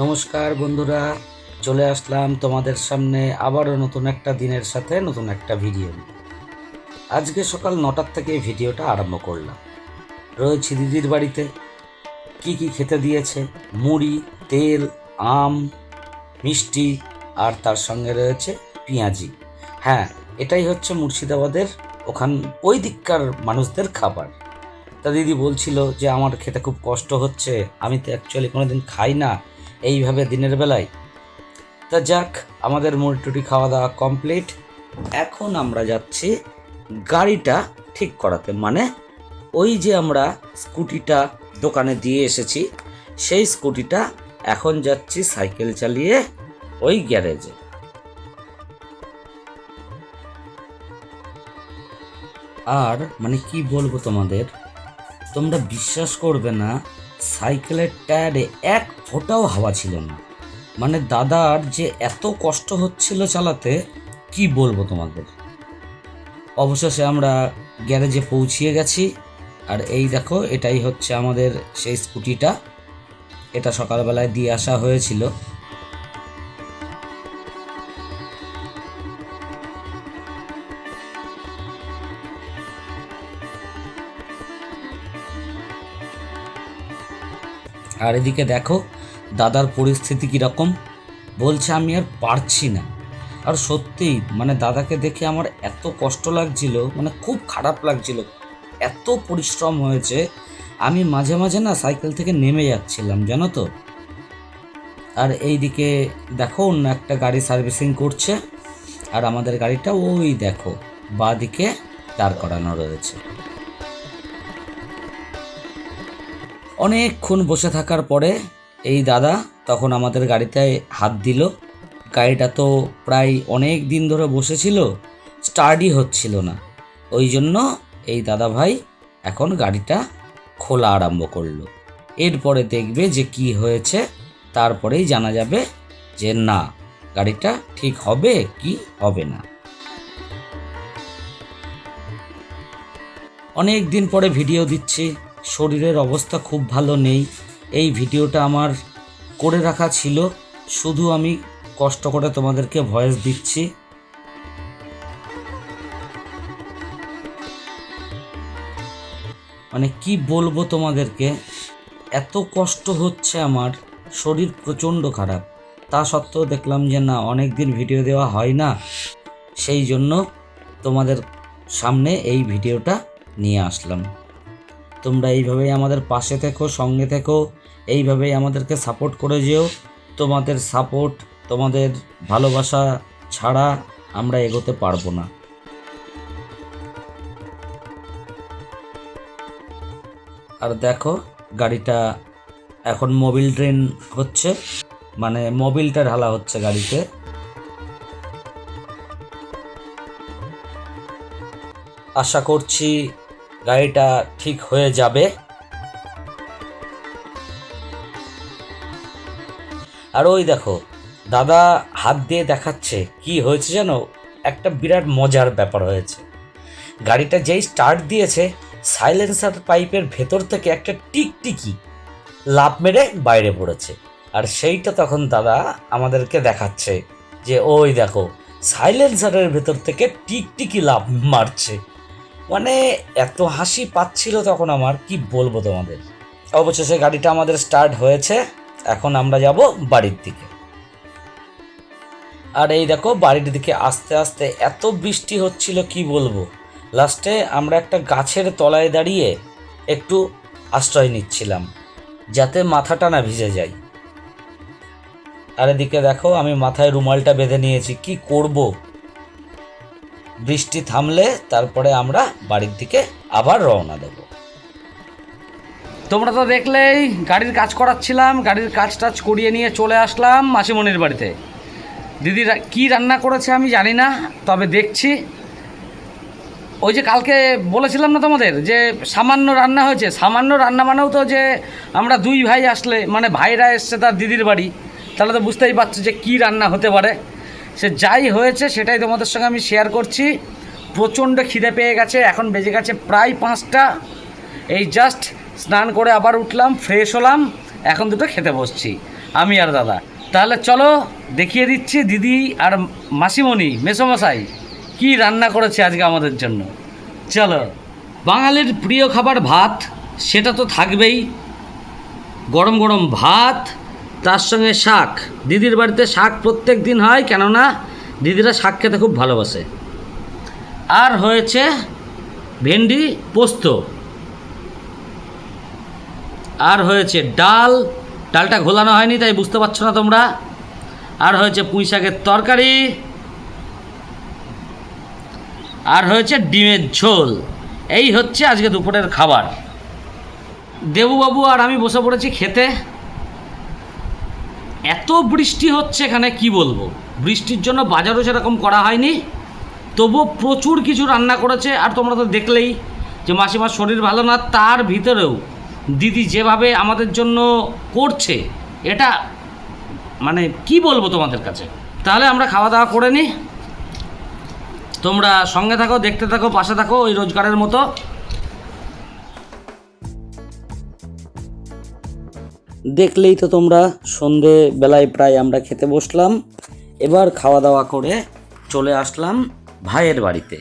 নমস্কার বন্ধুরা, চলে আসলাম তোমাদের সামনে আবারও নতুন একটা দিনের সাথে নতুন একটা ভিডিও আজকে সকাল নটার থেকে ভিডিওটা আরম্ভ করলাম। রয়েছি দিদির বাড়িতে। কি কি খেতে দিয়েছে? মুড়ি, তেল, আম, মিষ্টি আর তার সঙ্গে রয়েছে পেঁয়াজি। হ্যাঁ এটাই হচ্ছে মুর্শিদাবাদের ওখান, ওই দিককার মানুষদের খাবার। তা দিদি বলছিল যে আমার খেতে খুব কষ্ট হচ্ছে, আমি তো অ্যাকচুয়ালি কোনোদিন খাই না। এইভাবে দিনের বেলায়। তা যাক, আমাদের মুড়ি খাওয়া দাওয়া কমপ্লিট। এখন আমরা যাচ্ছি গাড়িটা ঠিক করাতে। মানে ওই যে আমরা স্কুটিটা দোকানে দিয়ে এসেছি, সেই স্কুটিটা এখন যাচ্ছি সাইকেল চালিয়ে ওই গ্যারেজে। আর মানে কি বলব তোমাদের? তোমরা বিশ্বাস করবে না সাইকেলের টায়ারে এক ফোটাও হাওয়া ছিল না। মানে দাদার যে এত কষ্ট হচ্ছিল চালাতে, কি বলব তোমাদের? অবশেষে আমরা গ্যারেজে পৌঁছিয়ে গেছি। আর এই দেখো, এটাই হচ্ছে আমাদের সেই স্কুটিটা। এটা সকালবেলায় দিয়ে আসা হয়েছিল। আর এদিকে দেখো, দাদার পরিস্থিতি কীরকম? বলছে, আমি আর পারছি না। আর সত্যিই মানে দাদাকে দেখে আমার এত কষ্ট লাগছিল মানে খুব খারাপ লাগছিল, এত পরিশ্রম হয়েছে, আমি মাঝে মাঝে না সাইকেল থেকে নেমে যাচ্ছিলাম, জানো তো? আর এইদিকে দেখো, অন্য একটা গাড়ি সার্ভিসিং করছে, আর আমাদের গাড়িটা ওই দেখো বাঁ দিকে দাঁড় করানো রয়েছে। অনেকক্ষণ বসে থাকার পরে এই দাদা তখন আমাদের গাড়িতে হাত দিল। গাড়িটা তো প্রায় অনেক দিন ধরে বসেছিল স্টার্টই হচ্ছিল না। ওই জন্য এই দাদা ভাই এখন গাড়িটা খোলা আরম্ভ করল। এরপরে দেখবে যে কি হয়েছে, তারপরেই জানা যাবে যে না, গাড়িটা ঠিক হবে কি হবে না। অনেক দিন পরে ভিডিও দিচ্ছি। শরীরের অবস্থা খুব ভালো নেই। এই ভিডিওটা আমার করে রাখা ছিল। শুধু আমি কষ্ট করে তোমাদেরকে ভয়েস দিচ্ছি। মানে কি বলব তোমাদেরকে? এত কষ্ট হচ্ছে আমার। শরীর প্রচণ্ড খারাপ। তা সত্ত্বেও দেখলাম যে না অনেক দিন ভিডিও দেওয়া হয় না। সেই জন্য তোমাদের সামনে এই ভিডিওটা নিয়ে আসলাম। তোমরা এইভাবেই আমাদের পাশে থেকো, সঙ্গে থেকো, এইভাবেই আমাদেরকে সাপোর্ট করে যেও। তোমাদের সাপোর্ট তোমাদের ভালোবাসা ছাড়া আমরা এগোতে পারব না। আর দেখো, গাড়িটা এখন মোবিল ট্রেন হচ্ছে মানে মোবিলটা ঢালা হচ্ছে গাড়িতে। আশা করছি গাড়িটা ঠিক হয়ে যাবে। আর ওই দেখো, দাদা হাত দিয়ে দেখাচ্ছে, কি হয়েছে জানো? একটা বিরাট মজার ব্যাপার হয়েছে। গাড়িটা যেই স্টার্ট দিয়েছে সাইলেন্সার পাইপের ভেতর থেকে একটা টিকটিকি লাভ মেরে বাইরে পড়েছে। আর সেইটা তখন দাদা আমাদেরকে দেখাচ্ছে যে, ওই দেখো সাইলেন্সারের ভেতর থেকে টিকটিকি লাভ মারছে। মানে এত হাসি পাচ্ছিল তখন আমার, কি বলব তোমাদের? অবশেষে গাড়িটা আমাদের স্টার্ট হয়েছে। এখন আমরা যাব বাড়ির দিকে। আর এই দেখো, বাড়ির দিকে আস্তে আস্তে এত বৃষ্টি হচ্ছিল, কি বলব? লাস্টে আমরা একটা গাছের তলায় দাঁড়িয়ে একটু আশ্রয় নিচ্ছিলাম, যাতে মাথাটা না ভিজে যায়। আর এদিকে দেখো, আমি মাথায় রুমালটা বেঁধে নিয়েছি। কি করব? বৃষ্টি থামলে তারপরে আমরা বাড়ির দিকে আবার রওনা দেব। তোমরা তো দেখলেই গাড়ির কাজ করাচ্ছিলাম, গাড়ির কাজ টাজ করিয়ে নিয়ে চলে আসলাম মাসিমণির বাড়িতে। দিদি কি রান্না করেছে আমি জানি না, তবে দেখছি। ওই যে কালকে বলেছিলাম না তোমাদের যে সামান্য রান্না হয়েছে, সামান্য রান্না মানেও তো যে আমরা দুই ভাই আসলে মানে ভাইরা এসছে তার দিদির বাড়ি, তাহলে তো বুঝতেই পারছ যে কি রান্না হতে পারে। সে যাই হয়েছে সেটাই তোমাদের সঙ্গে আমি শেয়ার করছি। প্রচণ্ড খিদে পেয়ে গেছে, এখন বেজে গেছে প্রায় পাঁচটা। এই জাস্ট স্নান করে আবার উঠলাম ফ্রেশ হলাম, এখন দুটো খেতে বসছি, আমি আর দাদা। তাহলে চলো, দেখিয়ে দিচ্ছি দিদি আর মাসিমণি, মেসোমশাই, কি রান্না করেছে আজকে আমাদের জন্য। চলো, বাঙালির প্রিয় খাবার ভাত, সেটা তো থাকবেই। গরম গরম ভাত তার সঙ্গে শাক। দিদির বাড়িতে শাক প্রত্যেক দিন হয়, কেননা দিদিরা শাক খেতে খুব ভালোবাসে। আর হয়েছে ভেন্ডি পোস্ত। আর হয়েছে ডাল। ডালটা ঘোলানো হয়নি, তাই বুঝতে পারছ না তোমরা। আর হয়েছে পুঁই শাকের তরকারি। আর হয়েছে ডিমের ঝোল। এই হচ্ছে আজকে দুপুরের খাবার। দেবুবাবু আর আমি বসে পড়েছি খেতে। এত বৃষ্টি হচ্ছে এখানে, কি বলব? বৃষ্টির জন্য বাজারও সেরকম করা হয়নি। তবুও প্রচুর কিছু রান্না করেছে, আর তোমরা তো দেখলেই যে মাসিমার শরীর ভালো না, তার ভিতরেও দিদি যেভাবে আমাদের জন্য করছে, এটা মানে কি বলব তোমাদের কাছে? তাহলে আমরা খাওয়া দাওয়া করে নিই। তোমরা সঙ্গে থাকো, দেখতে থাকো, পাশে থাকো, ওই রোজগারের মতো। দেখলেই তো তোমরা সন্ধে বেলায় প্রায় আমরা খেতে বসলাম। এবার খাওয়া দাওয়া করে চলে আসলাম ভাইয়ের বাড়িতে।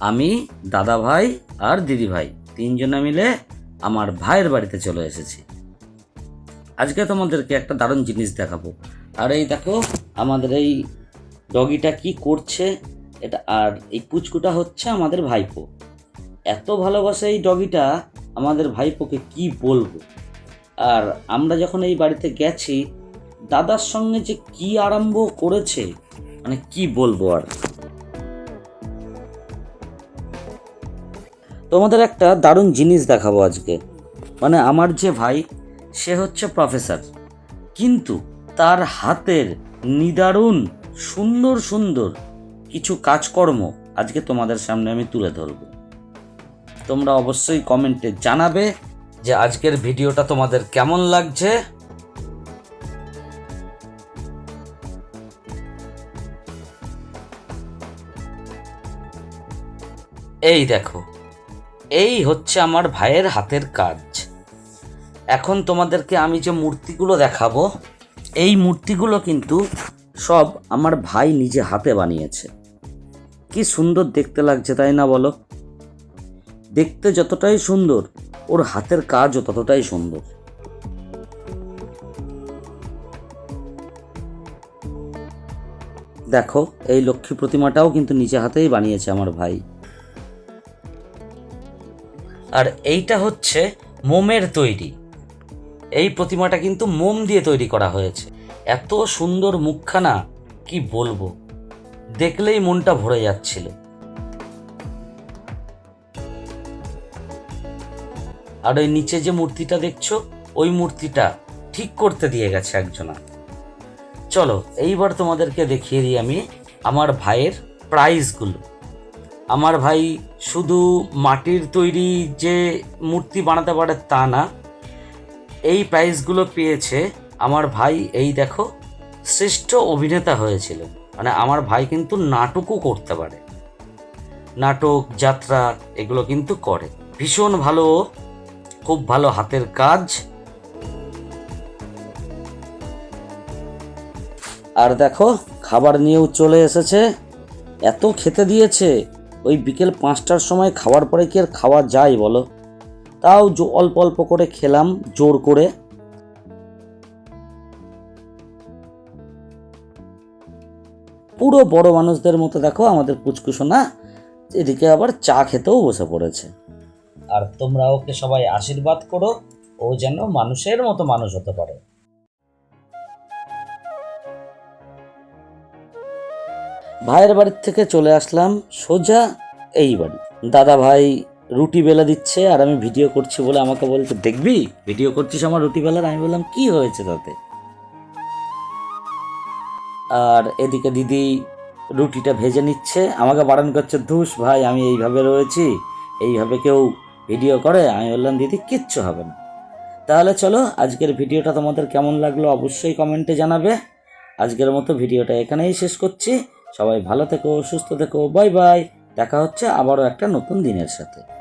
আমি, দাদা ভাই আর দিদি ভাই, তিনজনে মিলে আমার ভাইয়ের বাড়িতে চলে এসেছি। আজকে তোমাদেরকে একটা দারুণ জিনিস দেখাবো। আর এই দেখো, আমাদের এই ডগিটা কি করছে, এটা আর এই পুচকুটা হচ্ছে আমাদের ভাইপো। এত ভালোবাসে এই ডগিটা, আমাদের ভাইপোকে কি বলব? আর আমরা যখন এই বাড়িতে গেছি, দাদার সঙ্গে যে কি আরম্ভ করেছে মানে কি বলব আর? তোমাদের একটা দারুণ জিনিস দেখাবো আজকে। মানে আমার যে ভাই, সে হচ্ছে প্রফেসর কিন্তু তার হাতের নিদারুণ, সুন্দর সুন্দর কিছু কাজকর্ম আজকে তোমাদের সামনে আমি তুলে ধরবো। তোমরা অবশ্যই কমেন্টে জানাবে যে আজকের ভিডিওটা তোমাদের কেমন লাগছে? এই দেখো, এই হচ্ছে আমার ভাইয়ের হাতের কাজ। এখন তোমাদেরকে আমি যে মূর্তিগুলো দেখাবো, এই মূর্তিগুলো কিন্তু সব আমার ভাই নিজে হাতে বানিয়েছে। কি সুন্দর দেখতে লাগছে, তাই না বলো? দেখতে যতটাই সুন্দর ওর হাতের কাজও ততটাই সুন্দর। দেখো, এই লক্ষ্মী প্রতিমাটাও কিন্তু নিজে হাতেই বানিয়েছে আমার ভাই। আর এইটা হচ্ছে মোমের তৈরি। এই প্রতিমাটা কিন্তু মোম দিয়ে তৈরি করা হয়েছে। এত সুন্দর মুখখানা, কি বলব? দেখলেই মনটা ভরে যাচ্ছিল। আর ওই নিচে যে মূর্তিটা দেখছ, ওই মূর্তিটা ঠিক করতে দিয়ে গেছে একজনা। চলো, এইবার তোমাদেরকে দেখিয়ে দিই আমি আমার ভাইয়ের প্রাইজগুলো আমার ভাই শুধু মাটির তৈরি যে মূর্তি বানাতে পারে তা না, এই প্রাইজগুলো পেয়েছে আমার ভাই, এই দেখো, শ্রেষ্ঠ অভিনেতা হয়েছিল। মানে আমার ভাই কিন্তু নাটকও করতে পারে। নাটক, যাত্রা, এগুলো কিন্তু করে। ভীষণ ভালো খুব ভালো হাতের কাজ। আর দেখো, খাবার নিয়েও চলে এসেছে। এত খেতে দিয়েছে, ওই বিকেল পাঁচটার সময় খাওয়ার পরে কি আর খাওয়া যায় বলো? তাও অল্প অল্প করে খেলাম, জোর করে। পুরো বড় মানুষদের মতো দেখো, আমাদের পুচকুসোনা এদিকে আবার চা খেতেও বসে পড়েছে। আর তোমরা ওকে সবাই আশীর্বাদ করো, ও যেন মানুষের মতো মানুষ হতে পারে। ভাইয়ের বাড়ির থেকে চলে আসলাম সোজা এই বাড়ি। দাদা ভাই রুটি বেলা দিচ্ছে আর আমি ভিডিও করছি বলে আমাকে বলছে, দেখবি? ভিডিও করছিস আমার রুটি বেলার? আমি বললাম, কি হয়েছে তাতে? আর এদিকে দিদি রুটিটা ভেজে নিচ্ছে। আমাকে বারণ করছে, ধুস ভাই, আমি এইভাবে রয়েছি, এইভাবে কেউ ভিডিও করে, আমি বললাম, দিদি, কিচ্ছু হবে না। তাহলে চলো, আজকের ভিডিওটা তোমাদের কেমন লাগল অবশ্যই কমেন্টে জানাবে। আজকের মতো ভিডিওটা এখানেই শেষ করছি। সবাই ভালো থেকো, সুস্থ থেকো, বাই বাই। দেখা হচ্ছে আবারও একটা নতুন দিনের সাথে।